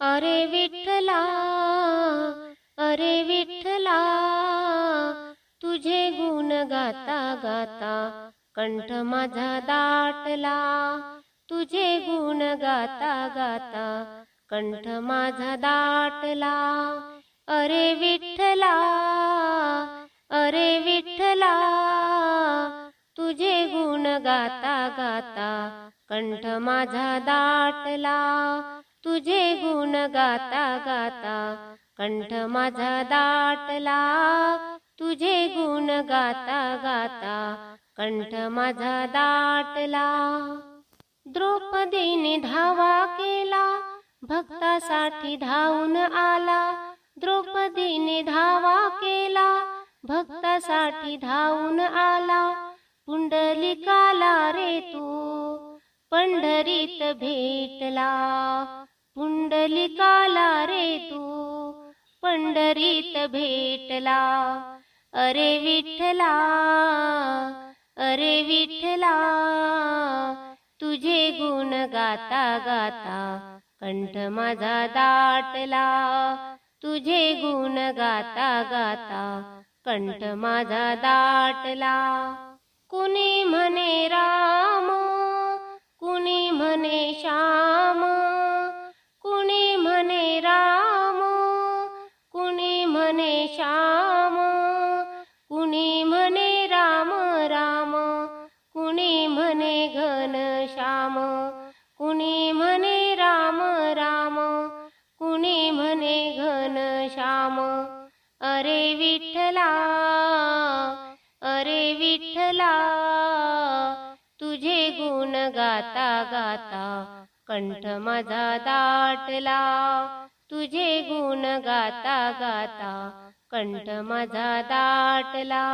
अरे विठ्ठला अरे विठ्ठला तुझे गुण गाता गाता कंठ माझा दाटला. तुझे गुण गाता गाता कंठ माझा दाटला. अरे विठ्ठला अरे विठ्ठला तुझे गुण गाता गाता कंठ माझा दाटला. तुझे गुण गाता गाता कंठ माझा दाटला. तुझे गुण गाता गाता कंठ माझा दाटला. द्रौपदीने धावा केला भक्तासाठी धावून आला. द्रौपदीने धावा केला भक्तासाठी धावून आला. पुंडलिकाला रे तू पंढरीत भेटला. पुंडलिकाला रे तू पंढरीत भेटला. अरे विठ्ठला अरे विठ्ठला तुझे गुण गाता गाता कंठ माझा दाटला. तुझे गुण गाता गाता कंठ माझा दाटला. कुणी म्हणे राम कुणी म्हणे श्याम विठ्ठला अरे विठ्ठला तुझे गुण गाता गाता कंठ माझा दाटला. तुझे गुण गाता गाता कंठ माझा दाटला.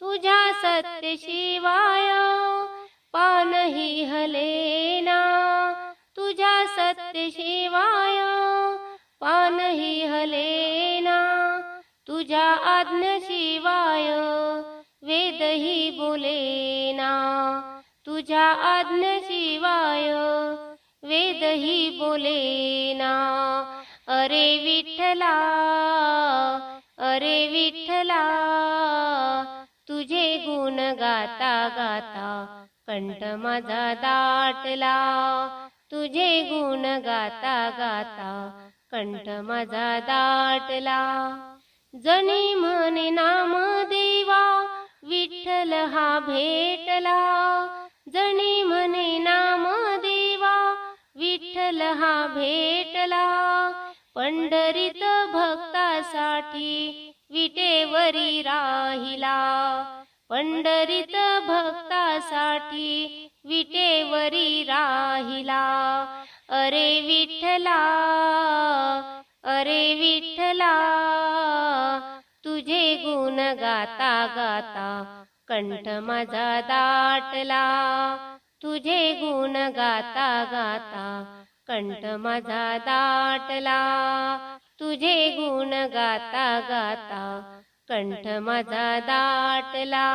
तुझ्या सत्य शिवाय पानही हलेना. तुझ्या सत्य शिवाय पानही तुझ्या आज्ञशिवाय वेदही बोलेना तुझ्या आज्ञशिवाय वेदही बोलेना अरे विठ्ठला अरे विठ्ठला तुझे गुण गाता गाता कंठ माझा दाटला. तुझे गुण गाता गाता कंठ माझा दाटला. जणी म्हणे नाम देवा विठ्ठल हा भेटला. जणी म्हणे नाम देवा विठ्ठल हा भेटला. पंढरीत भक्तासाठी विटेवरी राहिला. पंढरीत भक्तासाठी विटेवरी राहिला. अरे विठ्ठला अरे विठ्ठला. गुण गाता गाता कंठ माझा दाटला. तुझे गुण गाता गाता कंठ माझा दाटला. तुझे गुण गाता गाता कंठ माझा दाटला.